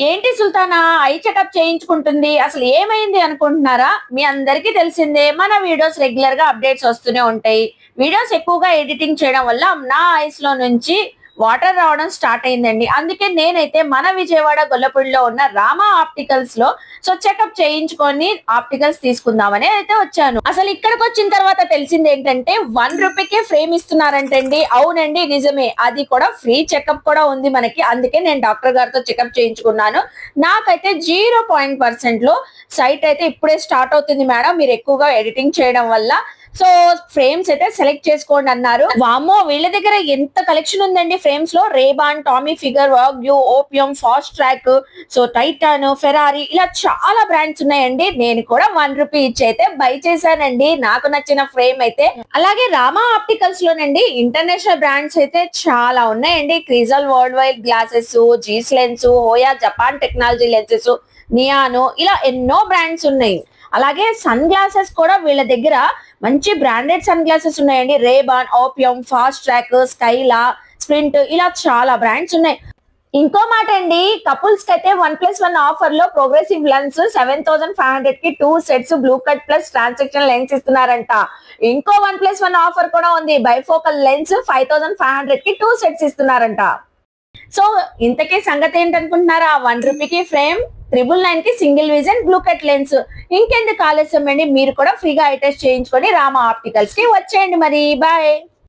ఏంటి Sultana? Eye checkup చేయించుకుంటుంది. అసలు ఏమైంది అనుకుంటున్నారా? మీ అందరికీ తెలిసిందే మన వీడియోస్ రెగ్యులర్గా అప్డేట్స్ వస్తూనే ఉంటాయి. వీడియోస్ ఎక్కువగా ఎడిటింగ్ చేయడం వల్ల నా ఐస్లో నుంచి వాటర్ రావడం స్టార్ట్ అయిందండి. అందుకే నేనైతే మన విజయవాడ గొల్లపూడిలో ఉన్న రామా ఆప్టికల్స్లో సో చెకప్ చేయించుకొని ఆప్టికల్స్ తీసుకుందామని అయితే వచ్చాను. అసలు ఇక్కడికి వచ్చిన తర్వాత తెలిసింది ఏంటంటే వన్ రూపీకే ఫ్రేమ్ ఇస్తున్నారంటండి. అవునండి నిజమే. అది కూడా ఫ్రీ చెకప్ కూడా ఉంది మనకి. అందుకే నేను డాక్టర్ గారితో చెకప్ చేయించుకున్నాను. నాకైతే జీరో పాయింట్ పర్సెంట్లో సైట్ అయితే ఇప్పుడే స్టార్ట్ అవుతుంది మేడం. మీరు ఎక్కువగా ఎడిటింగ్ చేయడం వల్ల. సో ఫ్రేమ్స్ అయితే సెలెక్ట్ చేసుకోండి అన్నారు. వామ్మో వీళ్ళ దగ్గర ఎంత కలెక్షన్ ఉందండి? ఫ్రేమ్స్లో Ray Ban Tommy Hilfiger Vogue Opium Fastrack so Titan Ferrari ఇలా చాలా బ్రాండ్స్ ఉన్నాయండి. నేను కూడా వన్ రూపీ ఇచ్చి అయితే బై చేశానండి. నాకు నచ్చిన ఫ్రేమ్ అయితే. అలాగే రామా ఆప్టికల్స్ లోనండి ఇంటర్నేషనల్ బ్రాండ్స్ అయితే చాలా ఉన్నాయండి. Crizal world wide glasses Zeiss lens Hoya Japan technology lenses నియాను ఇలా ఎన్నో బ్రాండ్స్ ఉన్నాయి. అలాగే సన్ గ్లాసెస్ కూడా వీళ్ళ దగ్గర మంచి బ్రాండెడ్ సన్ గ్లాసెస్ ఉన్నాయండి. రేబాన్ ఓపియం ఫాస్ట్ ట్రాక్ స్కైలా స్ప్రింట్ ఇలా చాలా బ్రాండ్స్ ఉన్నాయి. ఇంకో మాట అండి కపుల్స్కి అయితే వన్ ప్లస్ వన్ ఆఫర్లో progressive lens seven thousand five హండ్రెడ్కి two sets blue cut plus transaction lens ఇస్తున్నారంట. ఇంకో వన్ ప్లస్ వన్ ఆఫర్ కూడా ఉంది bifocal lens five thousand five హండ్రెడ్కి టూ సెట్స్ ఇస్తున్నారంట. సో ఇంతకీ సంగతి ఏంటనుకుంటున్నారా? వన్ రూపీకి ఫ్రేమ్ త్రిబుల్ నైన్కి single vision blue cut lens ఇంకెందుకు ఆలస్యం అండి? మీరు కూడా ఫ్రీగా ఐ టెస్ట్ చేయించుకొని రామా ఆప్టికల్స్కి వచ్చేయండి మరి. బాయ్